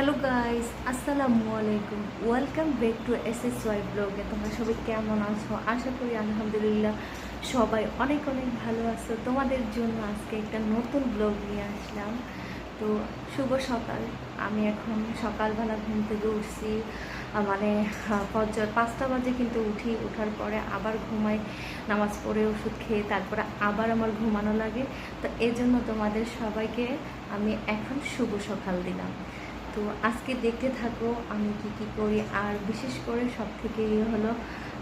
Hello guys আসসালামু আলাইকুম welcome back to S S Y ব্লগে তোমরা সবাই কেমন আছো? আশা করি আলহামদুলিল্লাহ সবাই অনেক অনেক ভালো আছো। তোমাদের জন্য আজকে একটা নতুন ব্লগ নিয়ে আসলাম। তো শুভ সকাল। আমি এখন সকালবেলা ঘুম থেকে উঠছি। মানে ফজর পাঁচটা বাজে কিন্তু উঠি। ওঠার পরে আবার ঘুমাই। নামাজ পড়ে ওষুধ খেয়ে তারপরে আবার আমার ঘুমানো লাগে। তো এই জন্য তোমাদের সবাইকে আমি এখন শুভ সকাল দিলাম। তো আজকে দেখতে থাকো আমি কি কি করি। আর বিশেষ করে সব থেকে ইয়ে হলো,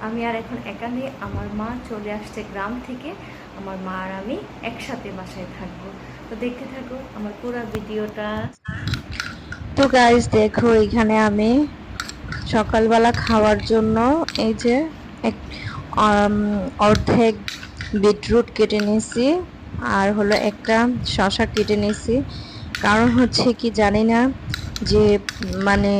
আমি আর এখন একা নেই, আমার মা চলে আসছে গ্রাম থেকে, আমার মা আর আমি একসাথে বাসায় থাকব। তো দেখতে থাকো আমার পুরো ভিডিওটা। তো গাইস দেখো এখানে আমি সকালবেলা খাওয়ার জন্য এই যে এক অর্ধেক বিটরুট কেটে নিয়েছি, আর হলো একটা শশা কেটে নিয়েছি। কারণ হচ্ছে কি জানি না যে মানে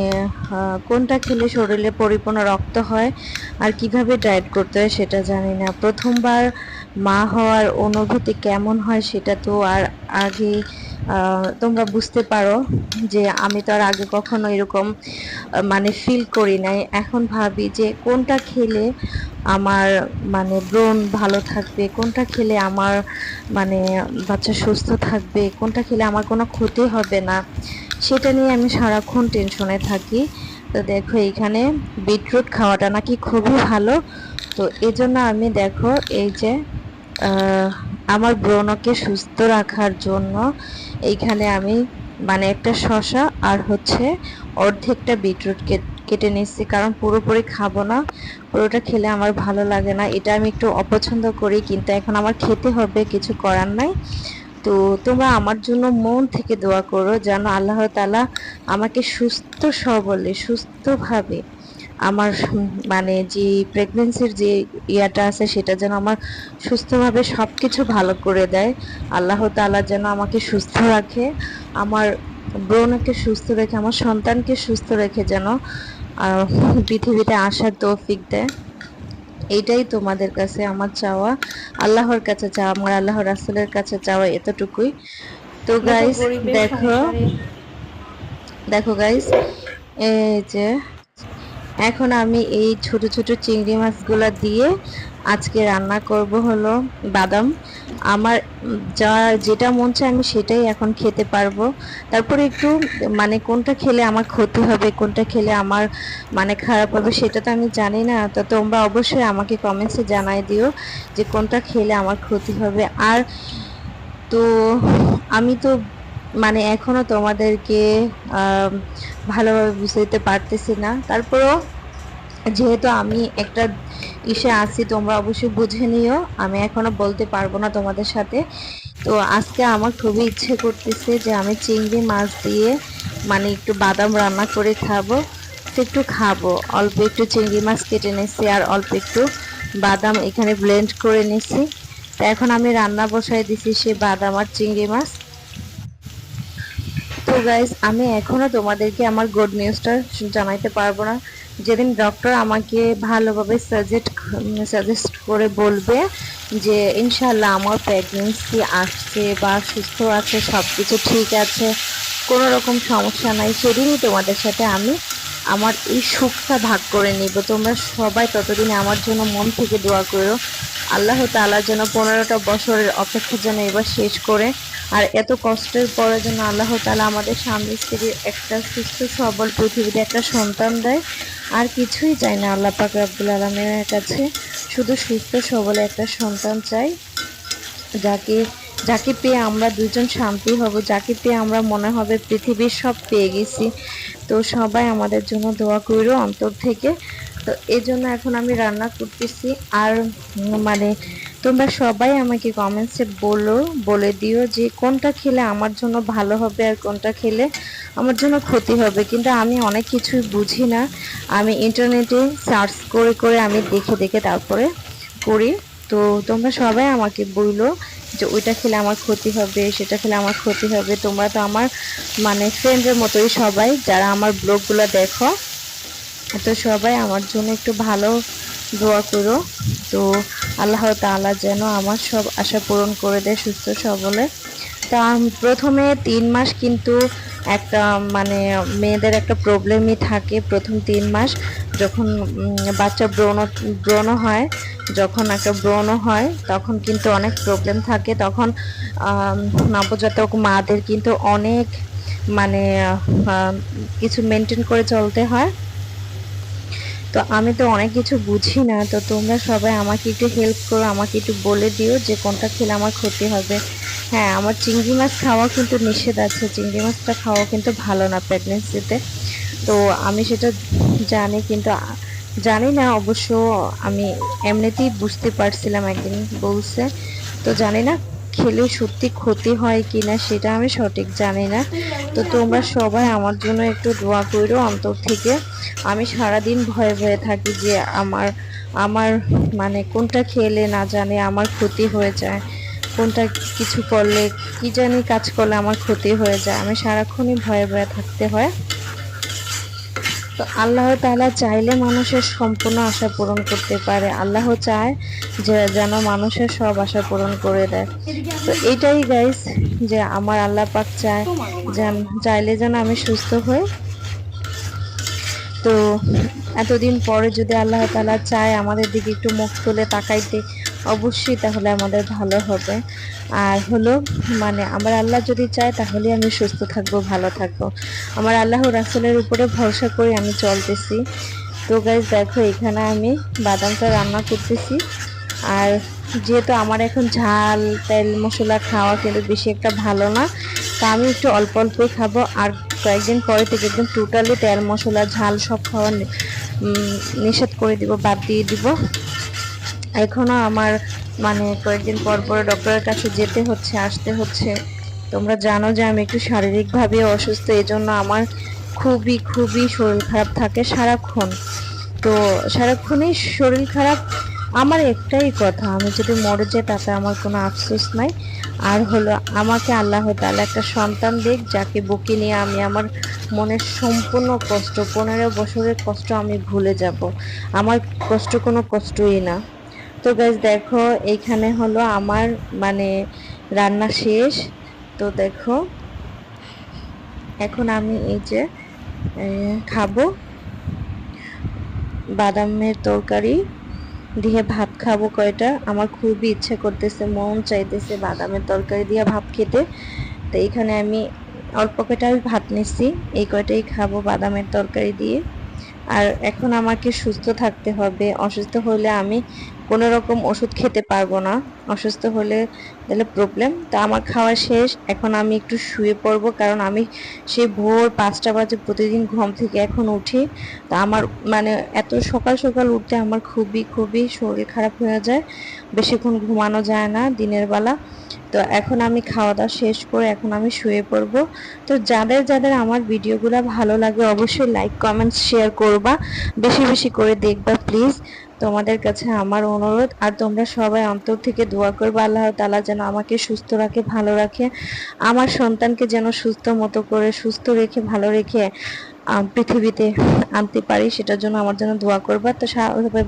কোনটা খেলে শরীরে পরিপূর্ণ রক্ত হয় আর কীভাবে ডায়েট করতে হয় সেটা জানি না। প্রথমবার মা হওয়ার অনুভূতি কেমন হয় সেটা তো আর আগে তোমরা বুঝতে পারো যে আমি তো আর আগে কখনো এরকম মানে ফিল করি নাই। এখন ভাবি যে কোনটা খেলে আমার মানে ব্রণ ভালো থাকবে, কোনটা খেলে আমার মানে বাচ্চা সুস্থ থাকবে, কোনটা খেলে আমার কোনো ক্ষতি হবে না। সেটা নিয়ে আমি সারাক্ষণ টেনশনে থাকি। তো দেখো এখানে বিটরুট খাওয়াটা নাকি খুবই ভালো। তো এজন্য আমি দেখো, এই যে আমার ব্রণকে সুস্থ রাখার জন্য এইখানে আমি মানে একটা শশা আর হচ্ছে অর্ধেকটা বিটরুট কেটে নিচ্ছি। কারণ পুরোপুরি খাব না, পুরোটা খেলে আমার ভালো লাগে না। এটা আমি একটু অপছন্দ করি, কিন্তু এখন আমার খেতে হবে, কিছু করার নাই। তো তোমরা আমার জন্য মন থেকে দোয়া করো যেন আল্লাহ তালা আমাকে সুস্থ সবলে, সুস্থভাবে আমার মানে যে প্রেগনেন্সির যে ইয়াটা আছে সেটা যেন আমার সুস্থভাবে সব কিছু ভালো করে দেয়। আল্লাহ তাআলা যেন আমাকে সুস্থ রাখে, আমার ব্রণকে সুস্থ রেখে, আমার সন্তানকে সুস্থ রেখে যেন পৃথিবীতে আসার তৌফিক দেয়। এইটাই তোমাদের কাছে আমার চাওয়া। আল্লাহর কাছে চাওয়া আমার আল্লাহর রাসুলের কাছে চাওয়া এতটুকুই। তো গাইস দেখো। দেখো গাইস এই যে এখন আমি এই ছোট ছোট চিংড়ি মাছগুলো দিয়ে আজকে রান্না করব হলো বাদাম। আমার যা যেটা মন চায় আমি সেটাই এখন খেতে পারব। তারপরে একটু মানে কোনটা খেলে আমার ক্ষতি হবে, কোনটা খেলে আমার মানে খারাপ হবে সেটা তো আমি জানি না। তো তোমরা অবশ্যই আমাকে কমেন্টসে জানাই দিও যে কোনটা খেলে আমার ক্ষতি হবে। আর তো আমি তো মানে এখনও তোমাদেরকে ভালোভাবে বুঝাইতে পারতেছি না। তারপরেও যেহেতু আমি একটা ইসে আছি, তোমরা অবশ্যই বুঝে নিও। আমি এখনও বলতে পারব না তোমাদের সাথে। তো আজকে আমার খুবই ইচ্ছে করতেছে যে আমি চিংড়ি মাছ দিয়ে মানে একটু বাদাম রান্না করে খাব, একটু খাব। অল্প একটু চিংড়ি মাছ কেটে নিয়েছি আর অল্প একটু বাদাম এখানে ব্লেন্ড করে নিয়েছি। তো এখন আমি রান্না বসাই দিছি সে বাদাম আর চিংড়ি মাছ। তো গাইস আমি এখনও তোমাদেরকে আমার গুড নিউজটা জানাইতে পারব না। যেদিন ডক্টর আমাকে ভালোভাবে সাজেস্ট সাজেস্ট করে বলবে যে ইনশাল্লাহ আমার প্রেগনেন্সি আসছে বা সুস্থ আছে সব কিছু ঠিক আছে, কোনো রকম সমস্যা নাই। সেদিনই তোমাদের সাথে আমি আমার এই সুখটা ভাগ করে নিব। তোমরা সবাই ততদিনে আমার জন্য মন থেকে দোয়া করো। আল্লাহ তাআলা যেন পনেরোটা বছরের অপেক্ষা যেন এবার শেষ করে আর এত কষ্টের পরে যেন আল্লাহ তাআলা আমাদের স্বামী স্ত্রীর একটা সুস্থ, সবল পৃথিবীতে একটা সন্তান দেয়। আর কিছুই চাই না আল্লাহ পাক রাব্বুল আলমিনের কাছে। শুধু সুস্থ, সবল একটা সন্তান চাই, যাকে যাকে পেয়ে আমরা দুজন শান্তি হব, যাকে পেয়ে আমরা মনে হবে পৃথিবীর সব পেয়ে গেছি। তো সবাই আমাদের জন্য দোয়া করো অন্তর থেকে। তো এই জন্য এখন আমি রান্না করতেছি। আর মানে তোমরা সবাই আমাকে কমেন্টসে বলো, বলে দিও যে কোনটা খেলে আমার জন্য ভালো হবে আর কোনটা খেলে আমার জন্য ক্ষতি হবে। কিন্তু আমি অনেক কিছুই বুঝি না। আমি ইন্টারনেটে সার্চ করে করে আমি দেখে দেখে তারপরে করি। তো তোমরা সবাই আমাকে বলল যে ওইটা খেলে আমার ক্ষতি হবে, সেটা খেলে আমার ক্ষতি হবে। তোমরা তো আমার মানে ফ্রেন্ডের মতোই সবাই, যারা আমার ব্লগগুলো দেখো। তো সবাই আমার জন্য একটু ভালো দোয়া করো। তো আল্লাহ তাআলা যেন আমার সব আশা পূরণ করে দেয় সুস্থ সবলে। তা প্রথমে তিন মাস কিন্তু একটা মানে মেয়েদের একটা প্রবলেমই থাকে প্রথম তিন মাস। যখন বাচ্চা ব্রণ ব্রণ হয়, যখন একটা ব্রণ হয়, তখন কিন্তু অনেক প্রবলেম থাকে। তখন নবজাতক মাদের কিন্তু অনেক মানে কিছু মেনটেন করে চলতে হয়। তো আমি তো অনেক কিছু বুঝি না, তো তোমরা সবাই আমাকে একটু হেল্প করো, আমাকে একটু বলে দিও যে কোনটা খেলে আমার ক্ষতি হবে। হ্যাঁ আমার চিংড়ি মাছ খাওয়া কিন্তু নিষেধ আছে, চিংড়ি মাছটা খাওয়া কিন্তু ভালো না প্রেগনেন্সিতে তো আমি সেটা জানি কিন্তু, জানি না, অবশ্য আমি এমনিতেই বুঝতে পারছিলাম একদিন বলছে। তো জানি না খেলে সত্যি ক্ষতি হয় কি না সেটা আমি সঠিক জানি না। তো তোমরা সবাই আমার জন্য একটু দোয়া করো অন্তর থেকে। আমি সারাদিন ভয়ে ভয়ে থাকি যে আমার আমার মানে কোনটা খেলে না জানে আমার ক্ষতি হয়ে যায়। কোনটা কিছু করলে কি জানি কাজ করলে আমার ক্ষতি হয়ে যায়। আমি সারাক্ষণই ভয়ে ভয়ে থাকতে হয়। তো আল্লাহ তাআলা চাইলে মানুষের সম্পূর্ণ আশা পূরণ করতে পারে। আল্লাহ চায় যে, যেন মানুষের সব আশা পূরণ করে দেয়। তো এটাই গাইস যে আমার আল্লাহ পাক চায় যেন চাইলে যেন আমি সুস্থ হই। তো এতদিন পরে যদি আল্লাহ তাআলা চায় আমাদের দিকে একটু মুখ তুলে তাকাইতে অবশ্যই তাহলে আমাদের ভালো হবে। আর হলো মানে আমার আল্লাহ যদি চায় তাহলে আমি সুস্থ থাকব, ভালো থাকব। আমার আল্লাহ রাসুলের উপরে ভরসা করে আমি চলতেছি। তো গাইজ দেখো, এখানে আমি বাদামটা রান্না করতেছি। আর যেহেতু আমার এখন ঝাল, তেল, মশলা খাওয়া কিন্তু বেশি একটা ভালো না, তা আমি একটু অল্প অল্প খাব। আর কয়েকদিন পরে থেকে একদম টোটালি তেল, মশলা, ঝাল সব খাওয়া নিষেধ করে দিব, বাদ দিয়ে দিব। এখনও আমার মানে কয়েকদিন পর পর ডক্টরের কাছে যেতে হচ্ছে, আসতে হচ্ছে। তোমরা জানো যে আমি একটু শারীরিকভাবে অসুস্থ, এজন্য আমার খুবই খুবই শরীর খারাপ থাকে সারাক্ষণ। তো সারাক্ষণই শরীর খারাপ আমার একটাই কথা, আমি যদি মরে যাই তাতে আমার কোনো আফসোস নাই। আর হলো আমাকে আল্লাহ তাআলা একটা সন্তান দিক, যাকে বুকে নিয়ে আমি আমার মনের সম্পূর্ণ কষ্ট, পনেরো বছরের কষ্ট আমি ভুলে যাব। আমার কষ্ট কোনো কষ্টই না। তো গাইজ দেখো এইখানে হলো আমার মানে রান্না শেষ। তো দেখো, এখন আমি এই যে খাব। বাদামের তরকারি দিয়ে ভাত খাব কয়টা। আমার খুবই ইচ্ছে করতেছে, মন চাইতেছে বাদামের তরকারি দিয়ে ভাত খেতে। তো এইখানে আমি অল্প কয়টা ভাত নিচ্ছি এই কয়টাই খাব বাদামের তরকারি দিয়ে। আর এখন আমাকে সুস্থ থাকতে হবে, অসুস্থ হলে আমি কোনো রকম ওষুধ খেতে পারব না, অসুস্থ হলে তাহলে প্রবলেম তা আমার খাওয়া শেষ, এখন আমি একটু শুয়ে পড়ব, কারণ আমি সেই ভোর পাঁচটা বাজে প্রতিদিন ঘুম থেকে এখন উঠি। তা আমার মানে এত সকাল সকাল উঠতে আমার খুবই খুবই শরীর খারাপ হয়ে যায়, বেশিক্ষণ ঘুমানো যায় না দিনের বেলা। তো এখন আমি খাওয়া দাওয়া শেষ করে এখন আমি শুয়ে পড়ব। তো যাদের যাদের আমার ভিডিওগুলো ভালো লাগে অবশ্যই লাইক কমেন্টস শেয়ার করবা। বেশি বেশি করে দেখবা প্লিজ তোমাদের কাছে আমার অনুরোধ। আর তোমরা সবাই অন্তর থেকে দোয়া করবে, আল্লাহ তালা যেন আমাকে সুস্থ রাখে, ভালো রাখে। আমার সন্তানকে যেন সুস্থ মতো করে, সুস্থ রেখে, ভালো রেখে পৃথিবীতে আনতে পারি, সেটার জন্য আমার জন্য দোয়া করবা। তো সবাই